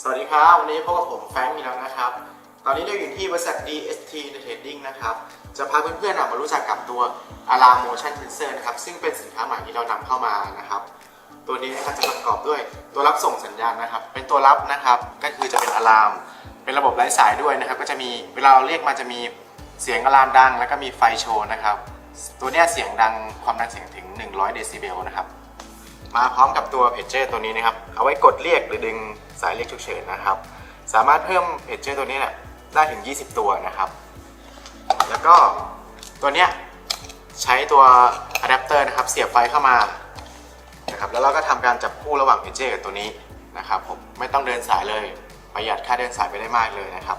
สวัสดีครับ วันนี้พบกับผมแฟรงค์อีกแล้วนะครับ ตอนนี้เราอยู่ที่บริษัท DST Trading นะครับ จะพาเพื่อนๆมารู้จักกับตัว Alarm Motion Sensor นะครับ ซึ่งเป็นสินค้าใหม่ที่เรานำเข้ามานะครับ ตัวนี้นะครับจะประกอบด้วยตัวรับส่งสัญญาณนะครับ เป็นตัวรับนะครับ ก็คือจะเป็นอะลาม เป็นระบบไร้สายด้วยนะครับ ก็จะมีเวลาเราเรียกมาจะมีเสียงอะลามดัง แล้วก็มีไฟโชว์นะครับ ตัวนี้เสียงดังความดังเสียงถึง 100 เดซิเบลนะครับ มาพร้อมกับตัวเพจเจอร์ตัวนี้นะครับ เอาไว้กดเรียกหรือดึงสายเรียกฉุกเฉินนะครับ สามารถเพิ่มเพจเจอร์ตัวนี้เนี่ยได้ถึง 20 ตัวนะครับ แล้วก็ตัวเนี้ยใช้ตัวอะแดปเตอร์นะครับ เสียบไฟเข้ามานะครับ แล้วเราก็ทำการจับคู่ระหว่างเพจเจอร์กับตัวนี้นะครับผมไม่ต้องเดินสายเลยประหยัดค่าเดินสายไปได้มากเลยนะครับ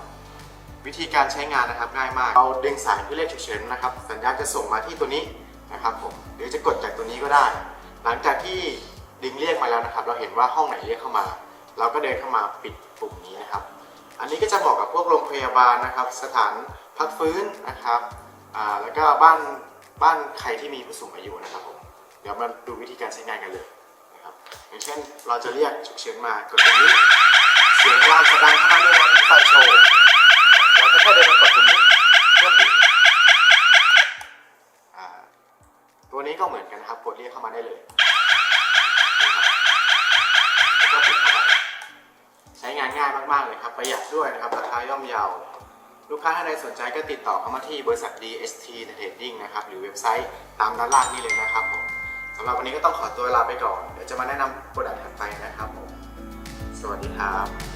วิธีการใช้งานนะครับง่ายมากเราดึงสายเพื่อเรียกฉุกเฉินนะครับ สัญญาณจะส่งมาที่ตัวนี้นะครับผมหรือจะกดจากตัวนี้ก็ได้ หลังจากที่ดึงเรียกมาแล้วนะครับ เราเห็นว่าห้องไหนเรียกเข้ามา เราก็เดินเข้ามาปิดปุ่มนี้นะครับ อันนี้ก็จะเหมาะกับพวกโรงพยาบาลนะครับ สถานพักฟื้นนะครับอ่าแล้วก็บ้านบ้านใครที่มีผู้สูงอายุนะครับผมเดี๋ยวมาดูวิธีการใช้งานกันเลยนะครับ อย่างเช่นเราจะเรียกฉุกเฉินมากดตรงนี้ เสียงเราจะดังเข้ามาด้วยนะครับเป็นไฟโชว์ เราก็แค่เดินมากดปุ่มนี้เพื่อปิดอ่า ตัวนี้ก็เหมือนกันนะครับกดเรียกเข้ามาได้เลยนะครับแล้วก็ปิดเข้าไปใช้งานง่ายมากๆเลยครับประหยัดด้วยนะครับราคาย่อมเยาลูกค้าท่านใดสนใจก็ติดต่อเข้ามาที่บริษัท DST Trading นะครับหรือเว็บไซต์ตามด้านล่างนี่เลยนะครับผมสำหรับวันนี้ก็ต้องขอตัวลาไปก่อน เดี๋ยวจะมาแนะนำโปรดักต์ถัดไปนะครับผมสวัสดีครับ